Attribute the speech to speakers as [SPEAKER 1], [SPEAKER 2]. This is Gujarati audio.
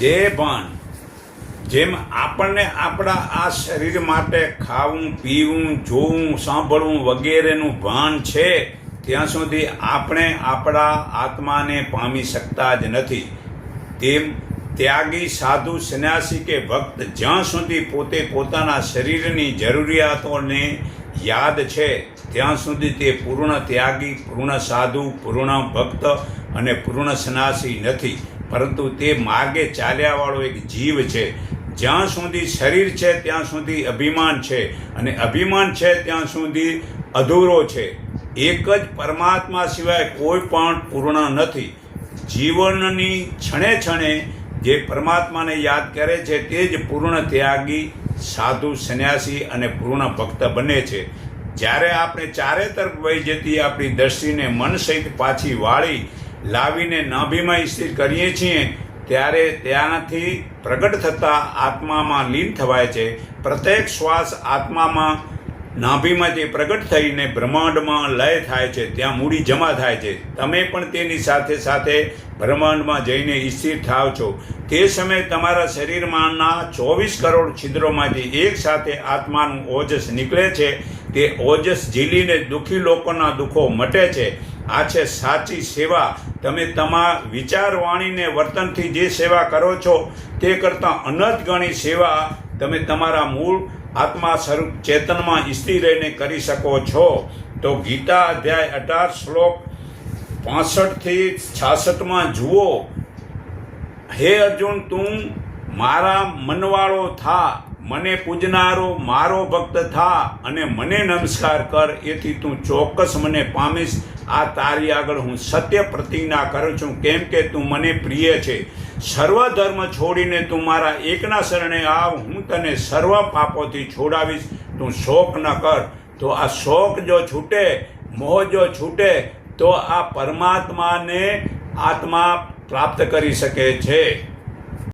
[SPEAKER 1] દેહ ભાન જેમ આપણને આપણા આ શરીર માટે ખાવું, પીવું, જોવું, સાંભળવું વગેરેનું ભાન છે, ત્યાં સુધી આપણે આપણા આત્માને પામી શકતા જ નથી. તેમ ત્યાગી સાધુ સંન્યાસી કે ભક્ત જ્યાં સુધી પોતે પોતાના શરીરની જરૂરિયાતોને યાદ છે, ત્યાં સુધી તે પૂર્ણ ત્યાગી, પૂર્ણ સાધુ, પૂર્ણ ભક્ત અને પૂર્ણ સંન્યાસી નથી. પરંતુ તે માર્ગે ચાલ્યાવાળો એક જીવ છે. જ્યાં સુધી શરીર છે, ત્યાં સુધી અભિમાન છે. અને અભિમાન છે, ત્યાં સુધી અધૂરો છે. એક જ પરમાત્મા સિવાય કોઈ પણ પૂર્ણ નથી. જીવનની છણે છણે જે પરમાત્માને યાદ કરે છે, તે જ પૂર્ણ ત્યાગી સાધુ, સંન્યાસી અને પૂર્ણ ભક્ત બને છે. જ્યારે આપણે ચારે તરફ વહી જતી આપણી દ્રષ્ટિને મન સહિત પાછી વાળી લાવીને નાભીમાં સ્થિર કરીએ છીએ, ત્યારે ત્યાંથી પ્રગટ થતા આત્મામાં લીન થવાય છે. પ્રત્યેક શ્વાસ આત્મામાં નાભીમાંથી પ્રગટ થઈને બ્રહ્માંડમાં લય થાય છે, ત્યાં મૂડી જમા થાય છે. તમે પણ તેની સાથે સાથે બ્રહ્માંડમાં જઈને સ્થિર થાવ છો. તે સમયે તમારા શરીરમાંના ચોવીસ કરોડ છિદ્રોમાંથી એક સાથે આત્માનું ઓજસ નીકળે છે. તે ઓજસ ઝીલીને દુઃખી લોકોના દુઃખો મટે છે. આ છે સાચી સેવા. તમે તમા વિચાર વાણીને વર્તનથી જે સેવા કરો છો, તે કરતાં અનંત ગણી સેવા તમે તમારા મૂળ આત્મા સ્વરૂપ ચેતનમાં સ્થિર રહીને કરી શકો છો. તો ગીતા અધ્યાય અઢાર શ્લોક પાસઠથી છાસઠમાં જુઓ. હે અર્જુન, તું મારા મનવાળો થા, મને પૂજનારો મારો ભક્ત થા અને મને નમસ્કાર કર, એથી તું ચોક્કસ મને પામીશ. આ તારી આગળ હું સત્ય પ્રતિજ્ઞા કરું છું. કેમ કે તું મને પ્રિય છે. સર્વ ધર્મ છોડીને તું મારા એકના શરણે આવ, હું તને સર્વ પાપોથી છોડાવીશ. તું શોક ન કર. તો આ શોક જો છૂટે, મોહ જો છૂટે, તો આ પરમાત્માને આત્મા પ્રાપ્ત કરી શકે છે.